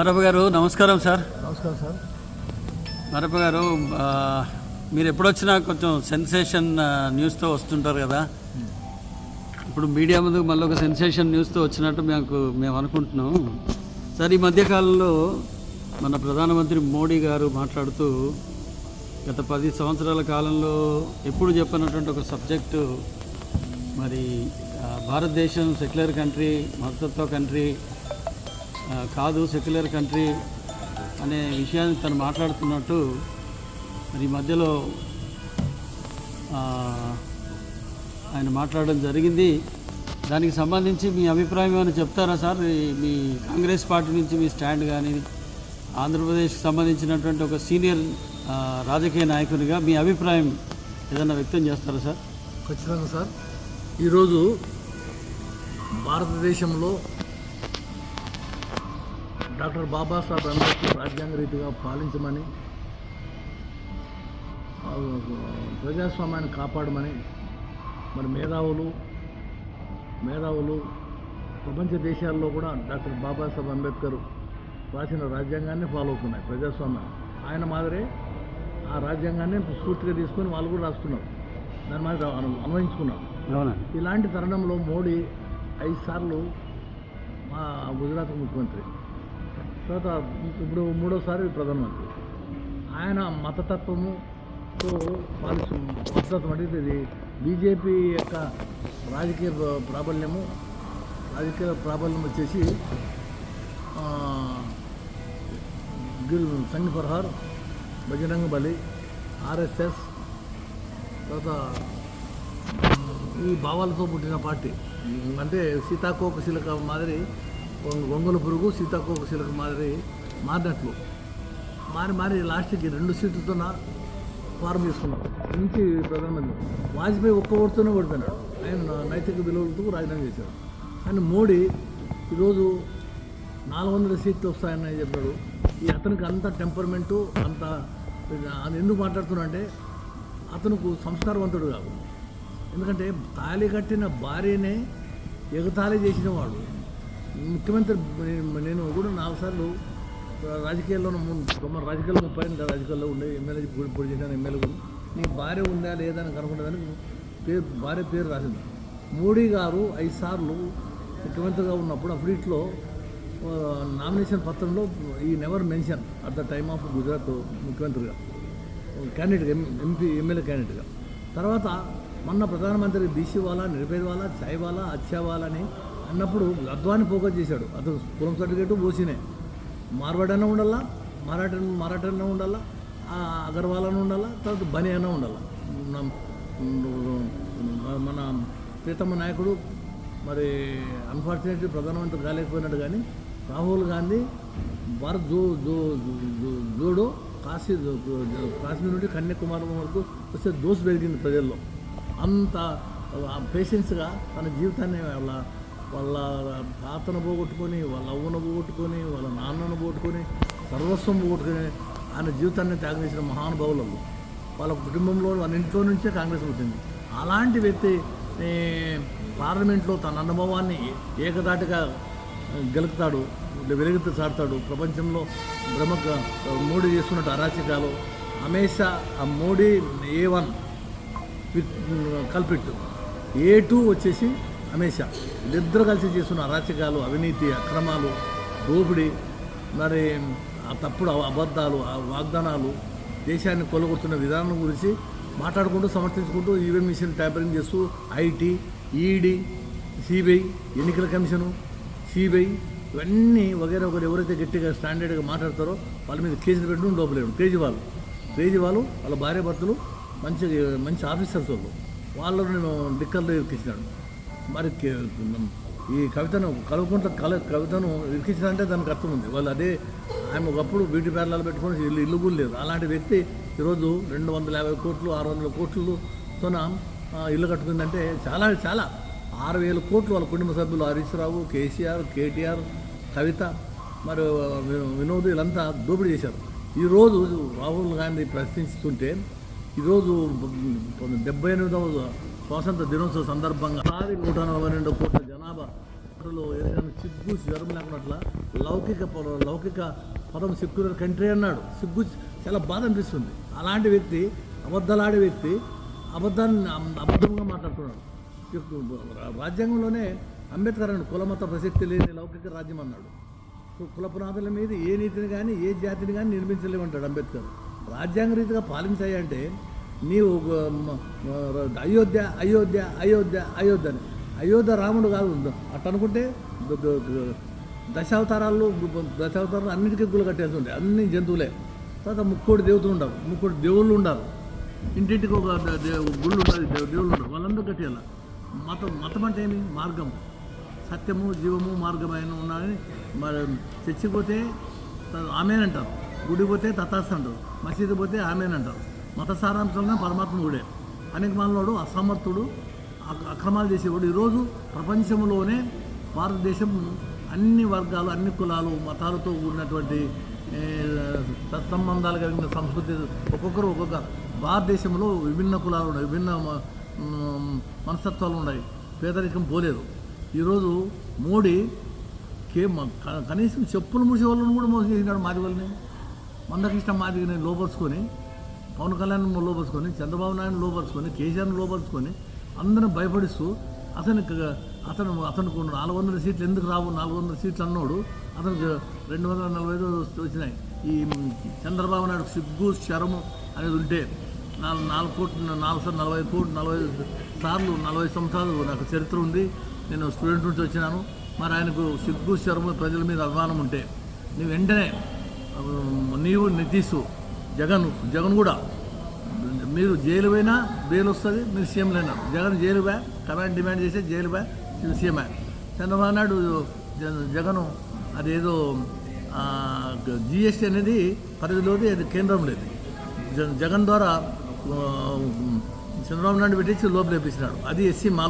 మరప్ప గారు నమస్కారం సార్. నమస్కారం సార్. మరప్ప గారు మీరు ఎప్పుడొచ్చినా కొంచెం సెన్సేషన్ న్యూస్తో వస్తుంటారు కదా. ఇప్పుడు మీడియా ముందుకు మళ్ళీ ఒక సెన్సేషన్ న్యూస్తో వచ్చినట్టు మాకు మేము అనుకుంటున్నాం. సార్ ఈ మధ్యకాలంలో మన ప్రధానమంత్రి మోడీ గారు మాట్లాడుతూ గత పది సంవత్సరాల కాలంలో ఎప్పుడు చెప్పనటువంటి ఒక సబ్జెక్టు మరి భారతదేశం సెక్యులర్ కంట్రీ మతత్వ కంట్రీ కాదు సెక్యులర్ కంట్రీ అనే విషయాన్ని తను మాట్లాడుతున్నట్టు మరి ఈ మధ్యలో ఆయన మాట్లాడడం జరిగింది. దానికి సంబంధించి మీ అభిప్రాయం ఏమైనా చెప్తారా సార్? మీ కాంగ్రెస్ పార్టీ నుంచి మీ స్టాండ్ కానీ ఆంధ్రప్రదేశ్కి సంబంధించినటువంటి ఒక సీనియర్ రాజకీయ నాయకునిగా మీ అభిప్రాయం ఏదైనా వ్యక్తం చేస్తారా సార్? ఖచ్చితంగా సార్. ఈరోజు భారతదేశంలో డాక్టర్ బాబాసాహెబ్ అంబేద్కర్ రాజ్యాంగ రీతిగా పాలించమని ప్రజాస్వామ్యాన్ని కాపాడమని మరి మేధావులు మేధావులు ప్రపంచ దేశాల్లో కూడా డాక్టర్ బాబాసాహెబ్ అంబేద్కర్ రాసిన రాజ్యాంగాన్ని ఫాలో అవుతున్నాయి ప్రజాస్వామ్యం. ఆయన మాదిరే ఆ రాజ్యాంగాన్ని స్ఫూర్తిగా తీసుకొని వాళ్ళు కూడా రాసుకున్నారు దాని మీద అను- అన్వయించుకున్నారు. అవునా? ఇలాంటి తరుణంలో మోడీ ఐదు సార్లు మా గుజరాత్ ముఖ్యమంత్రి. తర్వాత ఇప్పుడు మూడోసారి ప్రధానమంత్రి. ఆయన మతతత్వముతో పాలిస్తు మతతత్వం అంటే ఇది బీజేపీ యొక్క రాజకీయ ప్రాబల్యము రాజకీయ ప్రాబల్యం వచ్చేసి గిల్ సంఘ్ ఫర్హార్ బజరంగ బలి ఆర్ఎస్ఎస్ తర్వాత ఈ భావాలతో పుట్టిన పార్టీ. అంటే సీతాకోక శిలక మాదిరి ఒంగ- పురుగు సీతాకోక శిలక మాదిరి మారినట్లు. మారి మారి లాస్ట్కి రెండు సీట్లతో ఫారం తీసుకున్నారు మంచి ప్రధానమంత్రి. వాజ్పేయి ఒక్క ఓటుతోనే ఓడిపోయినాడు. ఆయన నైతిక విలువలతో రాజీనామా చేశారు కానీ మోడీ ఈరోజు నాలుగు వందల సీట్లు వస్తాయని చెప్పాడు. ఈ అతనికి అంత టెంపర్మెంటు అంత అది ఎందుకు మాట్లాడుతున్నాడంటే అతనుకు సంస్కారవంతుడు కాదు. ఎందుకంటే తాళి కట్టిన భార్యనే ఎగతాళి చేసిన వాడు. ముఖ్యమంత్రి నేను- కూడా నాలుగు సార్లు రాజకీయాల్లో మన రాజకీయాల్లో ముప్పై రాజకీయాల్లో ఉండే ఎమ్మెల్యే పొడి పొడి చేశాను ఎమ్మెల్యే కూడా నీ భార్య ఉందా లేదా అని కనుక్కునేదానికి పేరు భార్య పేరు రాసింది. మోడీ గారు ఐదు సార్లు ముఖ్యమంత్రిగా ఉన్నప్పుడు అఫ్రీట్లో నామినేషన్ పత్రంలో ఈ never mention at the time of Gujarat ముఖ్యమంత్రిగా క్యాండిడేట్గా ఎంపీ ఎమ్మెల్యే క్యాండిడేట్గా. తర్వాత మొన్న ప్రధానమంత్రి బీసీ వాళ్ళ నిర్భయ వాళ్ళ చాయ్ వాళ్ళ అచ్చా వాళ్ళ అని అన్నప్పుడు లద్వాన్ని ఫోకస్ చేశాడు. అతను కులం సర్టిఫికేట్ పోసినే. మార్వాడైనా ఉండాలా? మరాఠ మరాఠన్న ఉండాలా? ఆ అగర్వాల్ అని ఉండాలా? తర్వాత బని అయినా ఉండాలా? మన- ప్రీతమ్మ నాయకుడు మరి అన్ఫార్చునేట్లీ ప్రధానమంత్రి కాలేకపోయినాడు కానీ రాహుల్ గాంధీ భారత్ జో జో జోడో కాశీ కాశ్మీర్ నుండి కన్యాకుమారి వరకు వచ్చే దోసు పెరిగింది ప్రజల్లో. అంత పేషెన్స్గా తన జీవితాన్ని వాళ్ళ వాళ్ళ తాతను పోగొట్టుకొని వాళ్ళ అవ్వను పోగొట్టుకొని వాళ్ళ నాన్నను పోగొట్టుకొని సర్వస్వం పోగొట్టుకొని ఆయన జీవితాన్ని త్యాగం చేసిన మహానుభావులు వాళ్ళ కుటుంబంలో వాళ్ళ ఇంట్లో నుంచే కాంగ్రెస్ పుట్టింది. అలాంటి వ్యక్తి పార్లమెంట్లో తన అనుభవాన్ని ఏకదాటిగా గెలుపుతాడు వెలుగుతూ చాడతాడు ప్రపంచంలో బ్రహ్మ మోడీ చేసుకున్నట్టు అరాచకాలు హమేషా ఆ Modi A one culprit. A two వచ్చేసి హమేషా వీళ్ళిద్దరు కలిసి చేస్తున్న అరాచకాలు అవినీతి అక్రమాలు దోపిడీ మరి ఆ తప్పుడు అబద్ధాలు ఆ వాగ్దానాలు దేశాన్ని కొలగొడుతున్న విధానం గురించి మాట్లాడుకుంటూ సమర్థించుకుంటూ ఈవీఎం మిషన్ ట్యాపరింగ్ చేస్తూ ఐటీ ఈడీ సిబిఐ ఎన్నికల కమిషను సిబిఐ ఇవన్నీ వగేరా ఒకరు ఎవరైతే గట్టిగా స్టాండర్డ్గా మాట్లాడతారో వాళ్ళ మీద కేసులు పెట్టడం లోపలేడు కేజ్రీవాల్ కేజ్రీవాల్ వాళ్ళ భార్య భర్తలు మంచి మంచి ఆఫీసర్స్ వాళ్ళు. వాళ్ళను నేను లిక్కర్లో ఇరికించినాడు మరి కే- ఈ కవితను కలుపుకుంట కల కవితను ఇరికించాలంటే దానికి అర్థం ఉంది. వాళ్ళు అదే ఆమె ఒకప్పుడు బ్యూటీ పార్లర్లు పెట్టుకొని ఇల్లు ఇల్లు కూడా లేదు అలాంటి వ్యక్తి ఈరోజు రెండు వందల యాభై కోట్లు ఆరు వందల కోట్లతోన ఇల్లు కట్టుకుందంటే చాలా చాలా. ఆరు వేల కోట్లు వాళ్ళ కుటుంబ సభ్యులు హరీష్ రావు కేసీఆర్ కేటీఆర్ కవిత మరి వినోద్ వీళ్ళంతా దోపిడీ చేశారు. ఈరోజు రాహుల్ గాంధీ ప్రశ్నిస్తుంటే ఈరోజు డెబ్బై ఎనిమిదవ స్వాతంత్ర దినోత్సవ సందర్భంగా ఆరు నూట నలభై రెండు కోట్ల జనాభా ఏదైనా సిగ్గు జ్వరం లేకున్నట్ల లౌకిక పద- లౌకిక పదం సెక్యులర్ కంట్రీ అన్నాడు. సిగ్గు చాలా బాధ అనిపిస్తుంది. అలాంటి వ్యక్తి అబద్ధాలాడే వ్యక్తి అబద్ధాన్ని అబద్ధంగా మాట్లాడుతున్నాడు. రాజ్యాంగంలోనే అంబేద్కర్ అన్నాడు కులమత ప్రసక్తి లేని లౌకిక రాజ్యం అన్నాడు. కు- కుల పునాదుల మీద ఏ నీతిని కానీ ఏ జాతిని కానీ నిర్మించలేమంటాడు అంబేద్కర్. రాజ్యాంగ రీతిగా పాలించాయంటే నీవు అయోధ్య అయోధ్య అయోధ్య అయోధ్య అని అయోధ్య రాముడు కాదు అట్ట అనుకుంటే దశావతారాల్లో దశావతారాలు దశావతారాలు అన్నిటికీ గుళ్ళు కట్టేసి ఉంటాయి అన్ని జంతువులే తర్వాత ముక్కోటి దేవతలు ఉండవు ముక్కోటి దేవుళ్ళు ఉండరు ఇంటింటికి ఒక గుళ్ళు ఉంటుంది దేవుళ్ళు ఉండరు వాళ్ళందరూ కట్టేయాలి మతం మతం అంటే ఏమి మార్గం సత్యము జీవము మార్గమైన ఉన్నాయని మరి చర్చికి పోతే త- అంటారు పోతే తథాస్తు అంటారు మసీదు పోతే ఆమెనంటారు మత సారాంశంగా పరమాత్మ కూడా. అనేక మనలోడు అసమర్థుడు అక్రమాలు చేసేవాడు. ఈరోజు ప్రపంచంలోనే భారతదేశం అన్ని వర్గాలు అన్ని కులాలు మతాలతో ఉన్నటువంటి సత్సంబంధాలు కలిగిన సంస్కృతి ఒక్కొక్కరు ఒక్కొక్క భారతదేశంలో విభిన్న కులాలు ఉన్నాయి విభిన్న మనస్తత్వాలు ఉన్నాయి. పేదరికం పోలేదు. ఈరోజు మోడీ కే కనీసం చెప్పులు మూసే వాళ్ళని కూడా మోసం చేసినాడు మాది వాళ్ళని. మందకృష్ణ మాదిగని లోపరుచుకొని పవన్ కళ్యాణ్ లోపరుచుకొని చంద్రబాబు నాయుడు లోపరుచుకొని కేసీఆర్ని లోపరుచుకొని అందరిని భయపడిస్తూ అతను అతను అతనికి నాలుగు వందల సీట్లు ఎందుకు రావు? నాలుగు వందల సీట్లు అన్నాడు. అతనికి రెండు వందల నలభై ఐదు వచ్చినాయి. ఈ చంద్రబాబు నాయుడు సిగ్గు శరము అనేది ఉంటే నాలుగు నాలుగు కోట్లు నాలుగు సార్లు నలభై కోట్లు నలభై సార్లు నలభై సంవత్సరాలు నాకు చరిత్ర ఉంది. నేను స్టూడెంట్ నుంచి వచ్చినాను. మరి ఆయనకు సిగ్గు శరము ప్రజల మీద అభిమానం ఉంటే నువ్వు వెంటనే నీవు నితీష్ జగన్ జగన్ కూడా. మీరు జైలు పోయినా బెయిల్ వస్తుంది మీరు సీఎం లేనా? జగన్ జైలు పోయా? కమాండ్ డిమాండ్ చేసే జైలు పోయా? సీఎం చంద్రబాబు నాయుడు జ- జగన్ అదేదో జిఎస్టీ అనేది పరిధిలోది అది కేంద్రం లేదు. జగన్ ద్వారా చంద్రబాబు నాయుడు పెట్టించి లోపలేపిస్తున్నాడు. అది ఎస్సీ మాలో